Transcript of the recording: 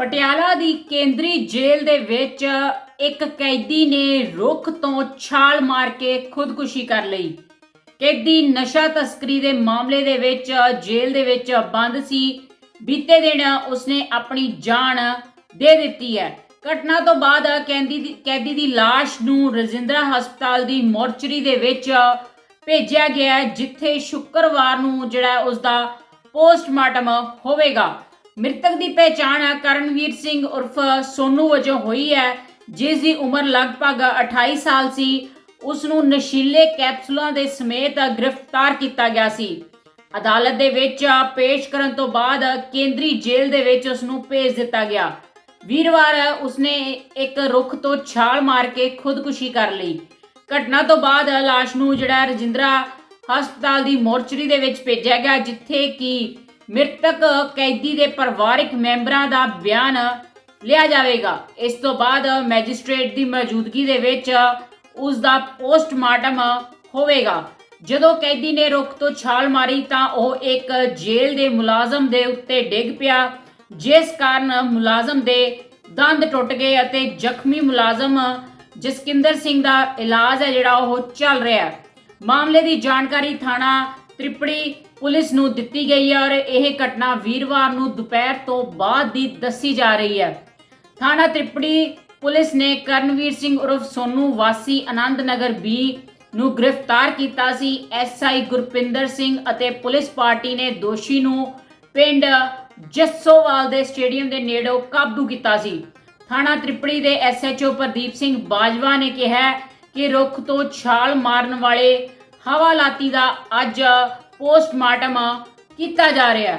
ਪਟਿਆਲਾ ਦੀ ਕੇਂਦਰੀ ਜੇਲ੍ਹ ਦੇ ਵਿੱਚ ਇੱਕ ਕੈਦੀ ਨੇ ਰੁੱਖ ਤੋਂ ਛਾਲ ਮਾਰ ਕੇ ਖੁਦਕੁਸ਼ੀ ਕਰ ਲਈ। ਕੈਦੀ ਨਸ਼ਾ ਤਸਕਰੀ ਦੇ ਮਾਮਲੇ ਦੇ ਵਿੱਚ ਜੇਲ੍ਹ ਦੇ ਵਿੱਚ ਬੰਦ ਸੀ। ਬੀਤੇ ਦਿਨ ਉਸਨੇ ਆਪਣੀ ਜਾਨ ਦੇ ਦਿੱਤੀ ਹੈ। ਘਟਨਾ ਤੋਂ ਬਾਅਦ ਕੈਦੀ ਦੀ ਕੈਦੀ ਦੀ ਲਾਸ਼ ਨੂੰ ਰਜਿੰਦਰਾ ਹਸਪਤਾਲ ਦੀ ਮੋਰਚਰੀ ਦੇ ਵਿੱਚ ਭੇਜਿਆ ਗਿਆ ਜਿੱਥੇ ਸ਼ੁੱਕਰਵਾਰ ਨੂੰ ਜਿਹੜਾ ਉਸ ਦਾ ਪੋਸਟਮਾਰਟਮ ਹੋਵੇਗਾ। ਮ੍ਰਿਤਕ ਦੀ ਪਹਿਚਾਣ ਕਰਨਵੀਰ ਸਿੰਘ ਉਰਫ ਸੋਨੂ ਵਜੋਂ ਹੋਈ ਹੈ, ਜਿਸ ਦੀ ਉਮਰ ਲਗਭਗ 28 ਸਾਲ ਸੀ। ਉਸ ਨੂੰ ਨਸ਼ੀਲੇ ਕੈਪਸੂਲਾਂ ਦੇ ਸਮੇਤ ਗ੍ਰਿਫਤਾਰ ਕੀਤਾ ਗਿਆ ਸੀ। ਅਦਾਲਤ ਦੇ ਵਿੱਚ ਪੇਸ਼ ਕਰਨ ਤੋਂ ਬਾਅਦ ਕੇਂਦਰੀ ਜੇਲ੍ਹ ਦੇ ਵਿੱਚ ਉਸ ਨੂੰ ਭੇਜ ਦਿੱਤਾ ਗਿਆ। ਵੀਰਵਾਰ ਉਸਨੇ ਇੱਕ ਰੁੱਖ ਤੋਂ ਛਾਲ ਮਾਰ ਕੇ ਖੁਦਕੁਸ਼ੀ ਕਰ ਲਈ। ਘਟਨਾ ਤੋਂ ਬਾਅਦ ਲਾਸ਼ ਨੂੰ ਜਿਹੜਾ ਰਜਿੰਦਰਾ ਹਸਪਤਾਲ ਦੀ ਮੋਰਚਰੀ ਦੇ ਵਿੱਚ ਭੇਜਿਆ ਗਿਆ, ਜਿੱਥੇ ਕਿ ਮ੍ਰਿਤਕ ਕੈਦੀ ਦੇ ਪਰਿਵਾਰਕ ਮੈਂਬਰਾਂ ਦਾ ਬਿਆਨ ਲਿਆ ਜਾਵੇਗਾ। ਇਸ ਤੋਂ ਬਾਅਦ ਮੈਜਿਸਟ੍ਰੇਟ ਦੀ ਮੌਜੂਦਗੀ ਦੇ ਵਿੱਚ ਉਸ ਦਾ ਪੋਸਟਮਾਰਟਮ ਹੋਵੇਗਾ। ਜਦੋਂ ਕੈਦੀ ਨੇ ਰੁੱਖ ਤੋਂ ਛਾਲ ਮਾਰੀ ਤਾਂ ਉਹ ਇੱਕ ਜੇਲ੍ਹ ਦੇ ਮੁਲਾਜ਼ਮ ਦੇ ਉੱਤੇ ਡਿੱਗ ਪਿਆ। ਜਿਸ ਕਾਰਨ ਮੁਲਾਜ਼ਮ ਦੇ ਦੰਦ ਟੁੱਟ ਗਏ ਅਤੇ ਜ਼ਖਮੀ ਮੁਲਾਜ਼ਮ ਜਸਕਿੰਦਰ ਸਿੰਘ ਦਾ ਇਲਾਜ ਹੈ ਜਿਹੜਾ ਉਹ ਚੱਲ ਰਿਹਾ ਹੈ। ਮਾਮਲੇ ਦੀ ਜਾਣਕਾਰੀ ਥਾਣਾ ਤ੍ਰਿਪੜੀ ਪੁਲਿਸ ਨੂੰ ਦਿੱਤੀ ਗਈ ਹੈ ਔਰ ਇਹ ਘਟਨਾ ਵੀਰਵਾਰ ਨੂੰ ਦੁਪਹਿਰ ਤੋਂ ਬਾਅਦ ਦੀ ਦੱਸੀ ਜਾ ਰਹੀ ਹੈ। ਥਾਣਾ ਤ੍ਰਿਪੜੀ ਪੁਲਿਸ ਨੇ ਕਰਨਵੀਰ ਸਿੰਘ ਉਰਫ ਸੋਨੂ ਵਾਸੀ ਆਨੰਦ ਨਗਰ ਬੀ ਨੂੰ ਗ੍ਰਿਫਤਾਰ ਕੀਤਾ ਸੀ। ਐਸਆਈ ਗੁਰਪਿੰਦਰ ਸਿੰਘ ਅਤੇ ਪੁਲਿਸ ਪਾਰਟੀ ਨੇ ਦੋਸ਼ੀ ਨੂੰ ਪਿੰਡ ਜੱਸੋਵਾਲ ਦੇ ਸਟੇਡੀਅਮ ਦੇ ਨੇੜੋਂ ਕਾਬੂ ਕੀਤਾ ਸੀ। ਥਾਣਾ ਤ੍ਰਿਪੜੀ ਦੇ ਐਸਐਚਓ ਪ੍ਰਦੀਪ ਸਿੰਘ ਬਾਜਵਾ ਨੇ ਕਿਹਾ ਕਿ ਰੁੱਖ ਤੋਂ ਛਾਲ ਮਾਰਨ ਵਾਲੇ ਹਵਾਲਾਤੀ ਦਾ ਅੱਜ ਪੋਸਟਮਾਰਟਮ ਕੀਤਾ ਜਾ ਰਿਹਾ ਹੈ।